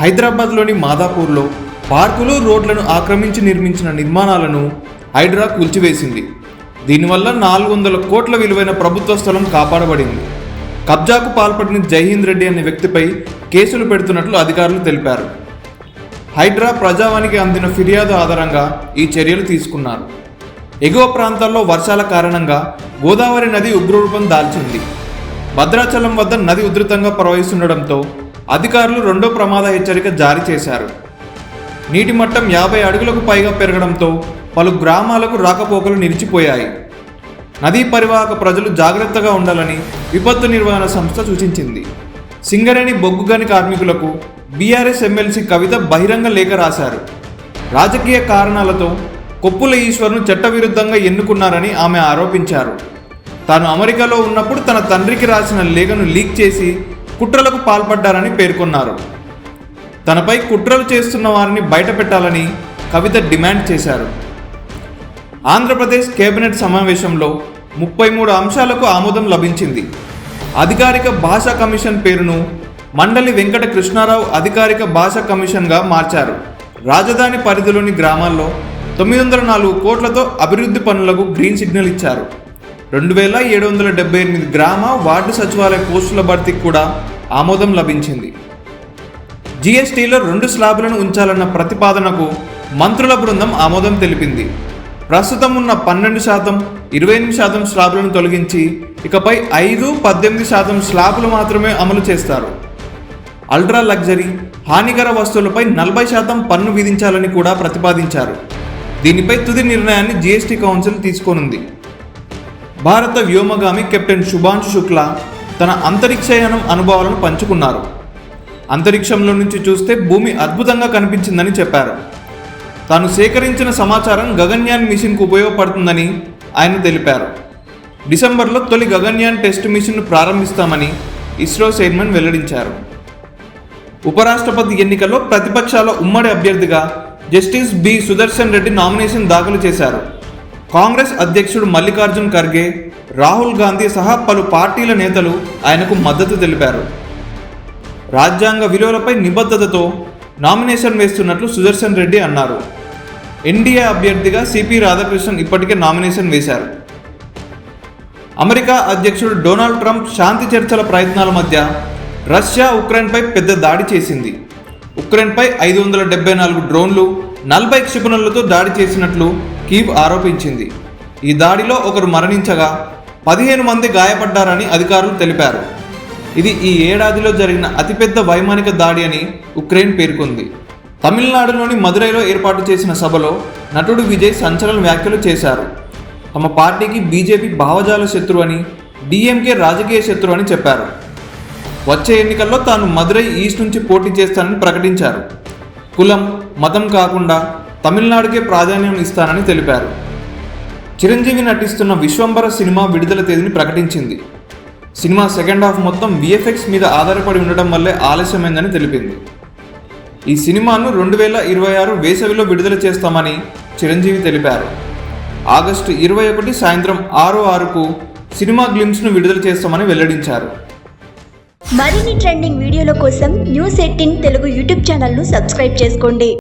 హైదరాబాద్లోని మాదాపూర్లో పార్కులు రోడ్లను ఆక్రమించి నిర్మించిన నిర్మాణాలను హైడ్రా కూల్చివేసింది. దీనివల్ల నాలుగు వందల కోట్ల విలువైన ప్రభుత్వ స్థలం కాపాడబడింది. కబ్జాకు పాల్పడిన జైహింద్ రెడ్డి అనే వ్యక్తిపై కేసులు పెడుతున్నట్లు అధికారులు తెలిపారు. హైడ్రా ప్రజావానికి అందిన ఫిర్యాదు ఆధారంగా ఈ చర్యలు తీసుకున్నారు. ఎగువ ప్రాంతాల్లో వర్షాల కారణంగా గోదావరి నది ఉగ్రరూపం దాల్చింది. భద్రాచలం వద్ద నది ఉధృతంగా ప్రవహిస్తుండటంతో అధికారులు రెండో ప్రమాద హెచ్చరిక జారీ చేశారు. నీటి మట్టం యాభై అడుగులకు పైగా పెరగడంతో పలు గ్రామాలకు రాకపోకలు నిలిచిపోయాయి. నదీ పరివాహక ప్రజలు జాగ్రత్తగా ఉండాలని విపత్తు నిర్వహణ సంస్థ సూచించింది. సింగరేణి బొగ్గుగని కార్మికులకు బీఆర్ఎస్ ఎమ్మెల్సీ కవిత బహిరంగ లేఖ రాశారు. రాజకీయ కారణాలతో కొప్పుల ఈశ్వర్ను చట్టవిరుద్ధంగా ఎన్నుకున్నారని ఆమె ఆరోపించారు. తాను అమెరికాలో ఉన్నప్పుడు తన తండ్రికి రాసిన లేఖను లీక్ చేసి కుట్రలకు పాల్పడ్డారని పేర్కొన్నారు. తనపై కుట్రలు చేస్తున్న వారిని బయటపెట్టాలని కవిత డిమాండ్ చేశారు. ఆంధ్రప్రదేశ్ కేబినెట్ సమావేశంలో ముప్పై మూడు అంశాలకు ఆమోదం లభించింది. అధికారిక భాషా కమిషన్ పేరును మండలి వెంకట కృష్ణారావు అధికారిక భాషా కమిషన్గా మార్చారు. రాజధాని పరిధిలోని గ్రామాల్లో తొమ్మిది వందల నాలుగు కోట్లతో అభివృద్ధి పనులకు గ్రీన్ సిగ్నల్ ఇచ్చారు. రెండు వేల ఏడు వందల డెబ్బై ఎనిమిది గ్రామ వార్డు సచివాలయ పోస్టుల భర్తీకి కూడా ఆమోదం లభించింది. జీఎస్టీలో రెండు స్లాబులను ఉంచాలన్న ప్రతిపాదనకు మంత్రుల బృందం ఆమోదం తెలిపింది. ప్రస్తుతం ఉన్న పన్నెండు శాతం ఇరవై ఎనిమిది శాతం స్లాబులను తొలగించి ఇకపై ఐదు పద్దెనిమిది శాతం స్లాబులు మాత్రమే అమలు చేస్తారు. అల్ట్రా లగ్జరీ హానికర వస్తువులపై నలభై శాతం పన్ను విధించాలని కూడా ప్రతిపాదించారు. దీనిపై తుది నిర్ణయాన్ని జీఎస్టీ కౌన్సిల్ తీసుకోనుంది. భారత వ్యోమగామి కెప్టెన్ శుభాంశు శుక్లా తన అంతరిక్షయానం అనుభవాలను పంచుకున్నారు. అంతరిక్షంలో నుంచి చూస్తే భూమి అద్భుతంగా కనిపించిందని చెప్పారు. తాను సేకరించిన సమాచారం గగన్యాన్ మిషన్కు ఉపయోగపడుతుందని ఆయన తెలిపారు. డిసెంబర్లో తొలి గగన్యాన్ టెస్ట్ మిషన్ను ప్రారంభిస్తామని ఇస్రో చైర్మన్ వెల్లడించారు. ఉపరాష్ట్రపతి ఎన్నికల్లో ప్రతిపక్షాల ఉమ్మడి అభ్యర్థిగా justice B Sudarshan Reddy nomination దాఖలు చేశారు. కాంగ్రెస్ అధ్యక్షుడు మల్లికార్జున్ ఖర్గే రాహుల్ గాంధీ సహా పలు పార్టీల నేతలు ఆయనకు మద్దతు తెలిపారు. రాజ్యాంగ విలువలపై నిబద్ధతతో నామినేషన్ వేస్తున్నట్లు సుదర్శన్ రెడ్డి అన్నారు. ఎన్డీఏ అభ్యర్థిగా సిపి రాధాకృష్ణన్ ఇప్పటికే నామినేషన్ వేశారు. అమెరికా అధ్యక్షుడు డొనాల్డ్ ట్రంప్ శాంతి చర్చల ప్రయత్నాల మధ్య రష్యా ఉక్రెయిన్పై పెద్ద దాడి చేసింది. ఉక్రెయిన్పై ఐదు వందల డెబ్బై నాలుగు డ్రోన్లు నలభై క్షిపణులతో దాడి చేసినట్లు కీవ్ ఆరోపించింది. ఈ దాడిలో ఒకరు మరణించగా పదిహేను మంది గాయపడ్డారని అధికారులు తెలిపారు. ఇది ఈ ఏడాదిలో జరిగిన అతిపెద్ద వైమానిక దాడి అని ఉక్రెయిన్ పేర్కొంది. తమిళనాడులోని మదురైలో ఏర్పాటు చేసిన సభలో నటుడు విజయ్ సంచలన వ్యాఖ్యలు చేశారు. తమ పార్టీకి బీజేపీ భావజాల శత్రువు అని డిఎంకే రాజకీయ శత్రువు అని చెప్పారు. వచ్చే ఎన్నికల్లో తాను మదురై ఈస్ట్ నుంచి పోటీ చేస్తానని ప్రకటించారు. కులం మతం కాకుండా తమిళనాడుకే ప్రాధాన్యం ఇస్తానని తెలిపారు. చిరంజీవి నటిస్తున్న విశ్వంబర సినిమా విడుదల తేదీని ప్రకటించింది. సినిమా సెకండ్ హాఫ్ మొత్తం విఎఫ్ఎక్స్ మీద ఆధారపడి ఉండటం వల్లే ఆలస్యమైందని తెలిపింది. ఈ సినిమాను రెండు వేల ఇరవై ఆరు వేసవిలో విడుదల చేస్తామని చిరంజీవి తెలిపారు. ఆగస్టు ఇరవై ఒకటి సాయంత్రం ఆరు ఆరుకు సినిమా గ్లిమ్స్ను విడుదల చేస్తామని వెల్లడించారు. మరిన్ని ట్రెండింగ్ వీడియోల కోసం న్యూస్ ఎయిటీన్ తెలుగు యూట్యూబ్ ఛానల్ను సబ్స్క్రైబ్ చేసుకోండి.